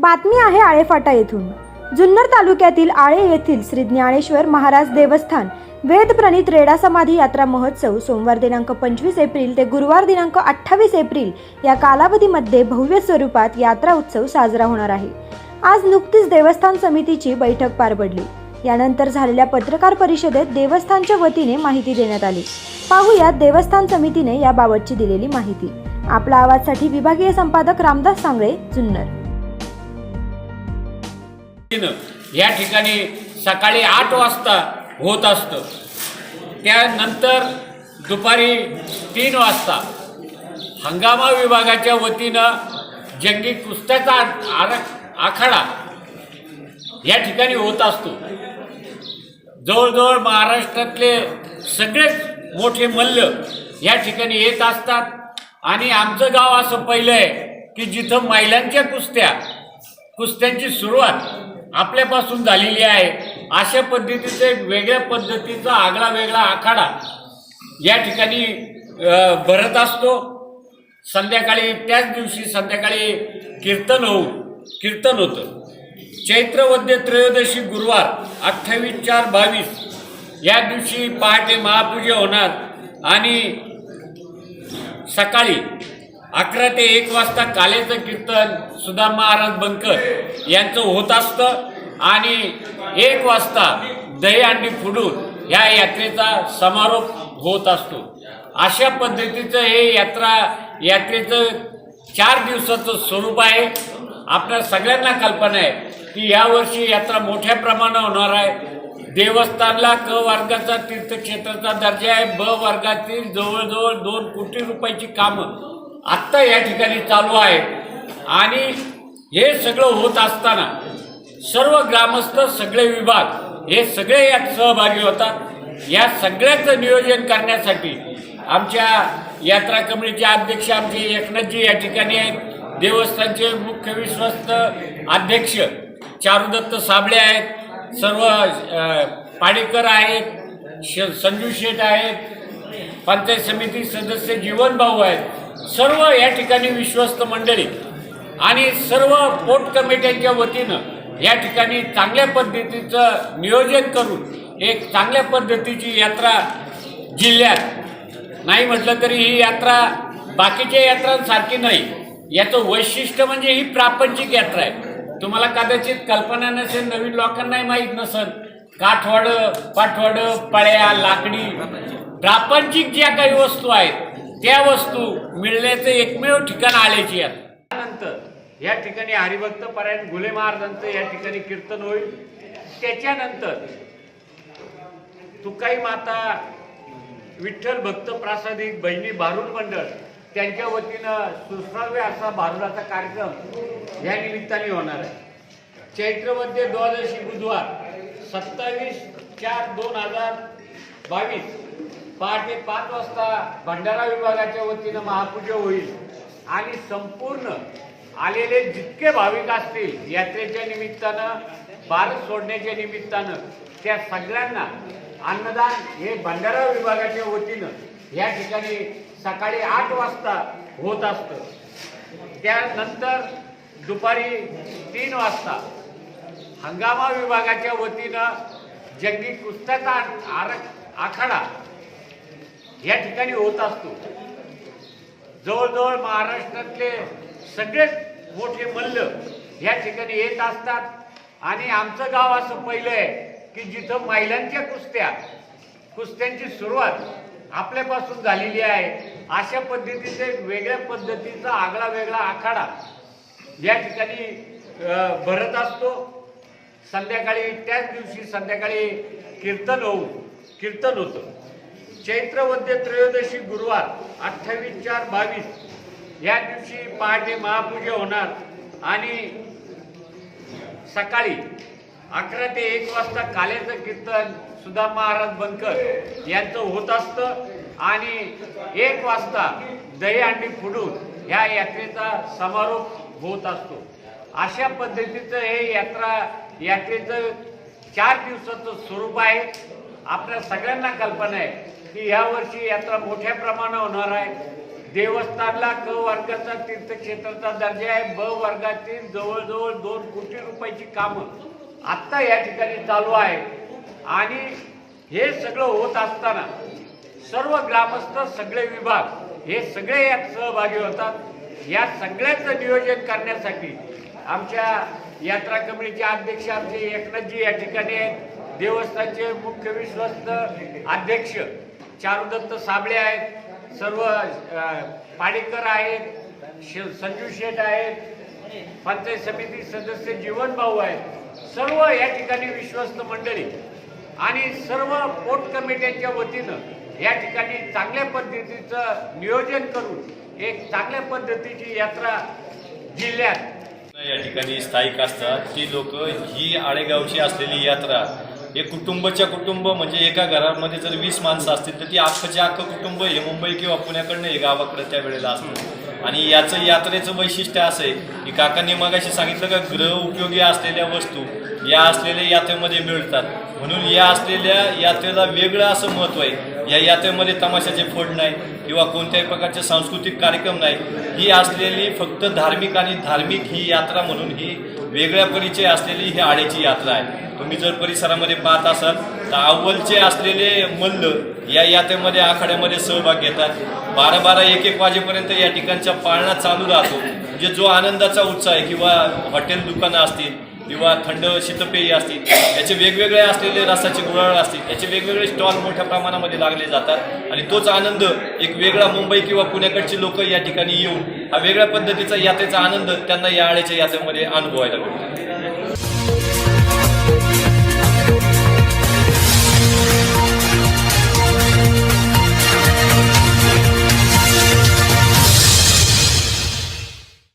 बातमी आहे आळेफाटा येथून. जुन्नर तालुक्यातील आळे येथील श्री ज्ञानेश्वर महाराज देवस्थान वेदप्रणित रेडा समाधी यात्रा महोत्सव सोमवार दिनांक पंचवीस एप्रिल ते गुरुवार दिनांक अठ्ठावीस एप्रिल या कालावधीमध्ये भव्य स्वरूपात यात्रा उत्सव साजरा होणार आहे. आज नुकतीच देवस्थान समितीची बैठक पार पडली. यानंतर झालेल्या पत्रकार परिषदेत देवस्थानच्या वतीने माहिती देण्यात आली. पाहूयात देवस्थान समितीने याबाबतची दिलेली माहिती. आपला आवाजसाठी विभागीय संपादक रामदास सांगळे जुन्नर. या ठिकाणी सकाळी आठ वाजता होत असतं. त्यानंतर दुपारी तीन वाजता हंगामा विभागाच्या वतीनं जंगी कुस्त्याचा आर आखाडा या ठिकाणी होत असतो. जवळजवळ महाराष्ट्रातले सगळेच मोठे मल्ल या ठिकाणी येत असतात. आणि आमचं गाव असं पहिलं आहे की जिथं महिलांच्या कुस्त्या कुस्त्यांची सुरुवात आपल्यापासून झालेली आहे. अशा पद्धतीचं एक वेगळ्या पद्धतीचा आगळा वेगळा आखाडा या ठिकाणी भरत असतो. संध्याकाळी त्याच दिवशी संध्याकाळी कीर्तन होऊन कीर्तन होतं. चैत्रवद्य त्रयोदशी गुरुवार अठ्ठावीस चार बावीस या दिवशी पहाटे महापूजा होणार आणि सकाळी अकरा ते एक वाजता कालेचं कीर्तन सुदाम महाराज बनकर यांचं होत असतं. आणि एक वाजता दहीहंडी फुडून या यात्रेचा समारोप होत असतो. अशा पद्धतीचं हे यात्रा यात्रेचं चार दिवसाचं स्वरूप आहे. आपल्या सगळ्यांना कल्पना आहे की यावर्षी यात्रा मोठ्या प्रमाणात होणार आहे. देवस्थानला क वर्गाचा तीर्थक्षेत्राचा दर्जा आहे. ब वर्गातील जवळजवळ दोन कोटी रुपयाची कामं आत्ता या ठिकाणी चालू आहे आणि हे सगळं होत असताना सर्व ग्रामस्थ सगळे विभाग हे सगळे यात सहभागी होतात. या सगळ्याचं नियोजन करण्यासाठी आमच्या यात्रा कमिटीचे अध्यक्ष आमचे एकनाथजी या ठिकाणी आहेत. देवस्थानचे मुख्य विश्वस्त अध्यक्ष चारुदत्त साबळे आहेत. सर्व पाडेकर आहेत श संजू शेठ आहेत पंचायत समिती सदस्य जीवनभाऊ आहेत. सर्व या ठिकाणी विश्वस्त मंडळी आणि सर्व पोट कमिट्यांच्या वतीनं या ठिकाणी चांगल्या पद्धतीचं नियोजन करून एक चांगल्या पद्धतीची यात्रा जिल्ह्यात. नाही म्हटलं तरी ही यात्रा बाकीच्या यात्रांसारखी नाही. याचं वैशिष्ट्य म्हणजे ही प्रापंचिक यात्रा आहे. तुम्हाला कदाचित कल्पना नसेल नवीन लोकांनाही माहीत नसेल. काठवाडं पाठवाडं पळ्या लाकडी प्रापंचिक ज्या काही वस्तू आहेत त्या वस्तू मिळण्याचं एकमेव ठिकाण आल्याची आहे त्यानंतर या ठिकाणी हरिभक्त परायण घुले महाराजांचं या ठिकाणी कीर्तन होईल. त्याच्यानंतर तुकाई माता विठ्ठल भक्त प्रासादिक बहिणी भारुड मंडळ त्यांच्या वतीनं सुश्राव्य असा भारुडाचा कार्यक्रम या निमित्ताने होणार आहे. चैत्रमध्ये द्वादशी बुधवार सत्तावीस चार दोन हजार बावीस पहाटे पाच वाजता भंडारा विभागाच्या वतीनं महापूजा होईल आणि संपूर्ण आलेले जितके भाविक असतील यात्रेच्या निमित्तानं भारत सोडण्याच्या निमित्तानं त्या सगळ्यांना अन्नदान हे भंडारा विभागाच्या वतीनं या ठिकाणी सकाळी आठ वाजता होत असतं. त्यानंतर दुपारी तीन वाजता हंगामा विभागाच्या वतीनं जंगी कुस्त्याचा आर आखाडा या ठिकाणी होत असतो. जवळजवळ महाराष्ट्रातले सगळेच मोठे मल्ल या ठिकाणी येत असतात. आणि आमचं गाव असं पहिलं आहे की जिथं महिलांच्या कुस्त्या कुस्त्यांची सुरुवात आपल्यापासून झालेली आहे. अशा पद्धतीचे एक वेगळ्या पद्धतीचा आगळा वेगळा आखाडा या ठिकाणी भरत असतो. संध्याकाळी त्याच दिवशी संध्याकाळी कीर्तन होऊन कीर्तन होतं. चैत्रवद्य त्रयोदशी गुरुवार अठ्ठावीस चार बावीस या दिवशी पहाटे महापूजा होणार आणि सकाळी अकरा ते एक वाजता काल्याचं कीर्तन सुधा महाराज बनकर यांचं होत असतं आणि एक वाजता दहीहंडी फुडून ह्या यात्रेचा समारोप होत असतो. अशा पद्धतीचं हे यात्रा यात्रेचं चार दिवसाचं स्वरूप आहे. आपल्या सगळ्यांना कल्पना आहे की यावर्षी यात्रा मोठ्या प्रमाणात होणार आहे. देवस्थानला क वर्गाचा तीर्थक्षेत्राचा दर्जा आहे. ब वर्गातील जवळजवळ दोन कोटी रुपयाची कामं आत्ता या ठिकाणी चालू आहे. आणि हे सगळं होत असताना सर्व ग्रामस्थ सगळे विभाग हे सगळे यात सहभागी होतात. या सगळ्याचं नियोजन करण्यासाठी आमच्या यात्रा कमिटीचे अध्यक्ष आमचे एकनाथजी या ठिकाणी आहेत. देवस्थानचे मुख्य विश्वस्त अध्यक्ष चारुदत्त साबळे आहेत. सर्व पाडेकर आहेत शिव संजू शेठ आहेत पंचायत समिती सदस्य जीवन भाऊ आहेत. सर्व या ठिकाणी विश्वस्त मंडळी. आणि सर्व पोट कमिट्यांच्या वतीनं या ठिकाणी चांगल्या पद्धतीचं नियोजन करून एक चांगल्या पद्धतीची यात्रा जिल्ह्यात. या ठिकाणी स्थायिक असतात. ती लोक ही आळेगावची असलेली यात्रा हे कुटुंबच्या कुटुंब म्हणजे एका घरामध्ये जर वीस माणसं असतील तर ती अख्खच्या अख्खं कुटुंब हे मुंबई किंवा पुण्याकडनं हे गावाकडं त्या वेळेला असतं. आणि याचं यात्रेचं वैशिष्ट्य असं आहे की काकांनी मगाशी सांगितलं का ग्रह उपयोगी असलेल्या वस्तू या असलेल्या यात्रेमध्ये मिळतात. म्हणून या असलेल्या यात्रेला वेगळं असं महत्त्व आहे. या यात्रेमध्ये तमाशाचे फोड नाही किंवा कोणत्याही प्रकारचे सांस्कृतिक कार्यक्रम नाही. ही असलेली फक्त धार्मिक आणि धार्मिक ही यात्रा म्हणून ही वेगळ्या परिचय असलेली ही आळेची यात्रा आहे. तुम्ही जर परिसरामध्ये पाहत असाल तर अव्वलचे असलेले मल्ल या यात्रेमध्ये आखाड्यामध्ये सहभाग घेतात. बारा बारा एक एक वाजेपर्यंत या ठिकाणचा पाळणा चालू राहतो. म्हणजे जो आनंदाचा उत्साह आहे किंवा हॉटेल दुकानं असतील किंवा थंड शीतपेयी असतील याचे वेगवेगळे असलेले रसाचे गुराळ असतील याचे वेगवेगळे स्टॉल मोठ्या प्रमाणामध्ये लागले जातात. आणि तोच आनंद एक वेगळा मुंबई किंवा पुण्याकडचे लोक या ठिकाणी येऊन वेगळ्या पद्धतीचा यात्रेचा आनंद त्यांना या आळेच्या यात्रेमध्ये अनुभवायला मिळतो.